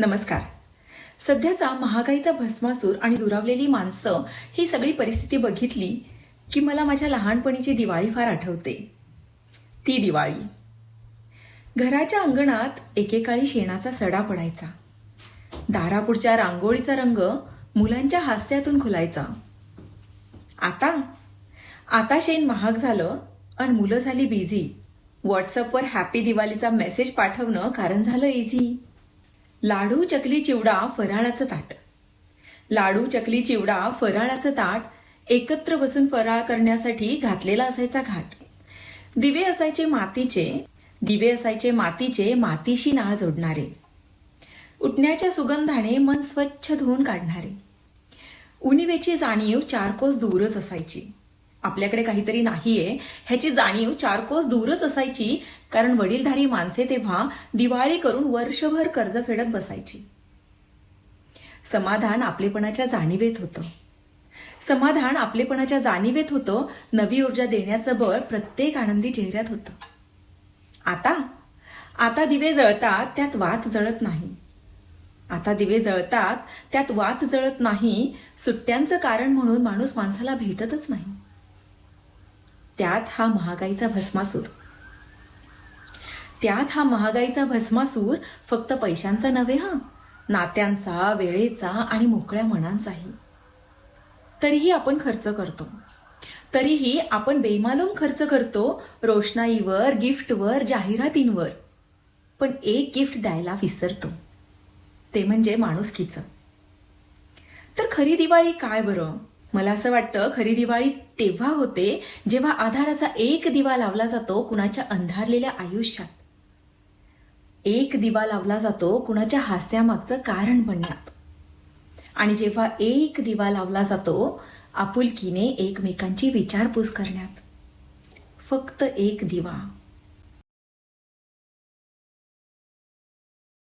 नमस्कार. सध्याचा महागाईचा भस्मासूर आणि दुरावलेली माणसं ही सगळी परिस्थिती बघितली की मला माझ्या लहानपणीची दिवाळी फार आठवते. ती दिवाळी. घराच्या अंगणात एकेकाळी शेणाचा सडा पडायचा. दारापुढच्या रांगोळीचा रंग मुलांच्या हास्यातून खुलायचा. आता? आता शेण महाग झालं आणि मुलं झाली बिझी व्हॉट्सअपवर हॅपी दिवाळीचा मेसेज पाठवणं कारण झालं इझी लाडू चकली चिवडा फराळाचं ताट. लाडू चकली चिवडा फराळाचं ताट एकत्र बसून फराळ करण्यासाठी घातलेला असायचा घाट. दिवे असायचे मातीचे दिवे असायचे मातीचे मातीशी नाळ जोडणारे. उठण्याच्या सुगंधाने मन स्वच्छ धुवून काढणारे. उणिवेची जाणीव चारकोस दूरच असायची. आपल्याकडे काहीतरी नाहीये. ह्याची जाणीव चार कोस दूरच असायची कारण वडीलधारी माणसे तेव्हा दिवाळी करून वर्षभर कर्ज फेडत बसायची. समाधान आपलेपणाच्या जाणीवेत होतं. समाधान आपलेपणाच्या जाणीवेत होतं नवी ऊर्जा देण्याचं बळ प्रत्येक आनंदी चेहऱ्यात होतं. आता? आता दिवे जळतात त्यात वात जळत नाही. आता दिवे जळतात त्यात वात जळत नाही सुट्ट्यांचं कारण म्हणून माणूस माणसाला भेटतच नाही. त्यात हा महागाईचा भस्मासूर. त्यात हा महागाईचा भस्मासूर फक्त पैशांचा नव्हे हा. नात्यांचा वेळेचा आणि मोकळ्या मनांचाही. तरीही आपण खर्च करतो. तरीही आपण बेमालूम खर्च करतो रोषणाईवर गिफ्टवर जाहिरातींवर. पण एक गिफ्ट द्यायला विसरतो. ते म्हणजे माणुसकीचं. तर खरी दिवाळी काय बरं? मला असं वाटतं खरी दिवाळी तेव्हा होते जेव्हा आधाराचा एक दिवा लावला जातो कुणाच्या अंधारलेल्या आयुष्यात. एक दिवा लावला जातो कुणाच्या हास्यामागचं कारण बनण्यात. आणि जेव्हा एक दिवा लावला जातो आपुलकीने एकमेकांची विचारपूस करण्यात. फक्त एक दिवा.